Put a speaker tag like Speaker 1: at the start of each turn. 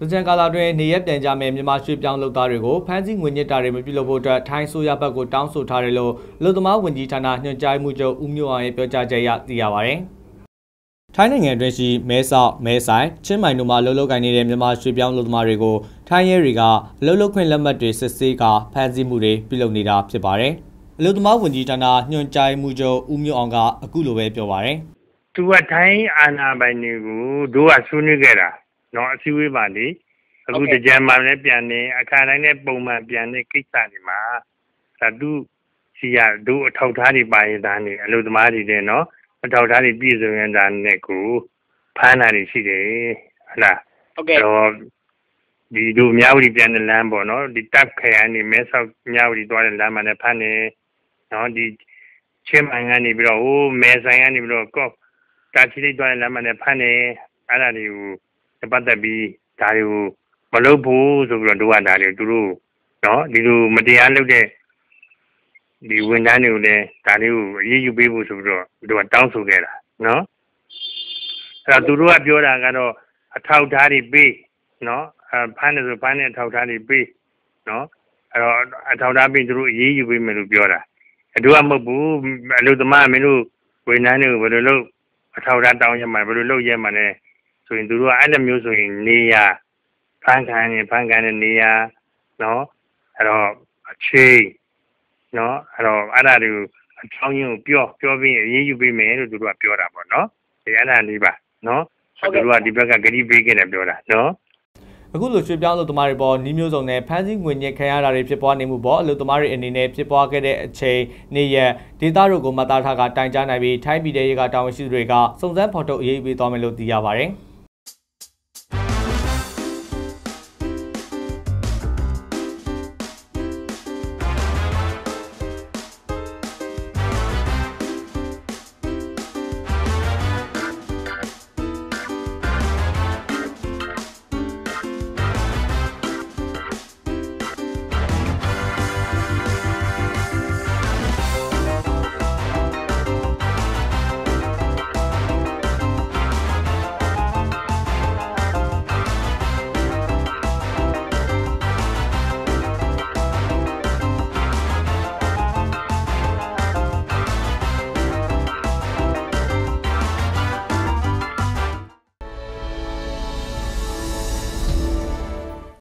Speaker 1: တကြံကာလာတွင်နေရက်ပြန်ကြမဲ့မြန်မာရွှေပြောင်းလုပ်သားတွေကိုဖမ်းဆီးငွေညစ်တာတွေမပြုလုပ်ဖို့အတွက်ထိုင်းဆိုရဘက်ကိုတောင်းဆိုထားတယ်လို့လူသမားဝန်ကြီးဌာနညွှန်ကြားမှုချုပ်ဦးမျိုးအောင်ရဲ့ပြောကြားချက်အရသိရပါဗျ။ထိုင်းနိုင်ငံအတွင်းရှိမဲဆောက်မဲဆိုင်ချင်းမိုင်တို့မှာလှုပ်လှုပ်ကိုင်နေတဲ့မြန်မာရွှေပြောင်းလူသမားတွေကိုထိုင်းရဲတွေကအလှုပ်လှုပ်ခွင့်လက်မှတ်တွေစစ်ဆေးကဖမ်းဆီးမှုတွေပြုလုပ်နေတာဖြစ်ပါတယ်။အလုသမားဝန်ကြီးဌာနညွှန်ကြားမှုချုပ်ဦးမျိုးအောင်ကအခုလိုပဲပြောပါတယ်။
Speaker 2: သူကထိုင်းအာဏာပိုင်တွေကိုတို့ကဆွေးနွေးခဲ့တာ နော်အစည်းအဝေးပါလေအခုတကြံမှလည်းပြန်နေအခါတိုင်းနဲ့ပုံမှန်ပြန်နေကိစ္စတွေမှာဒါသူစီရတို့အထောက်ထားတွေပါရင်ဒါနေအလုသမားတွေတဲ့နော်အထောက်ထားတွေပြည့်စုံရင်ဒါနဲ့ကိုဖမ်းတာတွေရှိတယ်ဟလား
Speaker 3: ဟုတ်ကဲ့
Speaker 2: တော့ဒီတို့မြဝတီပြန်တဲ့လမ်းပေါ့နော်ဒီတပ်ခရိုင်နေမဲဆောက်မြဝတီသွားတဲ့လမ်းမှာလည်းဖမ်းနေနော်ဒီချင်းမိုင်ကနေပြီးတော့ဟိုမဲဆိုင်ကနေပြီးတော့ကော့တာချီလေးသွားတဲ့လမ်းမှာလည်းဖမ်းနေအဲ့ဒါတွေကို ပတ်သက်ပြီးဒါတွေကိုမလုပ်ဘူးဆိုပြီးတော့တို့ကဒါတွေသူတို့နော်ဒီလိုမတရားလုပ်တဲ့ဒီဝန်ထမ်းတွေကိုလည်းဒါလေးကိုအရေးယူပေးဖို့ဆိုပြီးတော့တို့ကတောင်းဆိုခဲ့တာနော်အဲ့တော့သူတို့ကပြောတာကတော့အထောက်ထားတွေပေးနော်အဖမ်းတယ်ဆိုဖမ်းတဲ့အထောက်ထားတွေပေးနော်အဲ့တော့အထောက်ထားပေးသူတို့အရေးယူပေးမယ်လို့ပြောတာအတူကမဟုတ်ဘူးအလုပ်သမားမင်းတို့ဝန်ထမ်းတွေကိုဘယ်လိုလုပ်အထောက်ထားတောင်းရမှာဘယ်လိုလုပ်ရမှာလဲ ဆိုရင်သူတို့ကအဲ့လိုမျိုးဆိုရင်နေရဖန်ခံနေဖန်ခံတဲ့နေရာနော်အဲ့တော့အချိန်နော်အဲ့တော့အဲ့ဒါတွေကိုအချောင်းရင်းကိုပြောပြောပြီးအရေးယူပေးမယ်လို့သူတို့ကပြောတာပေါ့နော်ဒီအဲ့ဒါလေးပါနော်သူတို့ကဒီဘက်ကဂရီပေးခဲ့တယ်ပြောတာနော်
Speaker 1: အခုလိုရွှေပြောင်းလို့တမားတွေပေါ်နီးမျိုးစုံနဲ့ဖမ်းဆီးငွေညစ်ခံရတာတွေဖြစ်ပွားနေမှုပေါ်အလို့တမားတွေအနေနဲ့ဖြစ်ပွားခဲ့တဲ့အချိန်နေ့ရက်ဒေတာတို့ကိုမသားထားကတိုင်ကြားနိုင်ပြီးထိုင်းပြည်ထောင်ရေးကတာဝန်ရှိသူတွေကစုံစမ်းဖော်ထုတ်အရေးယူပေးသွားမယ်လို့သိရပါတယ်။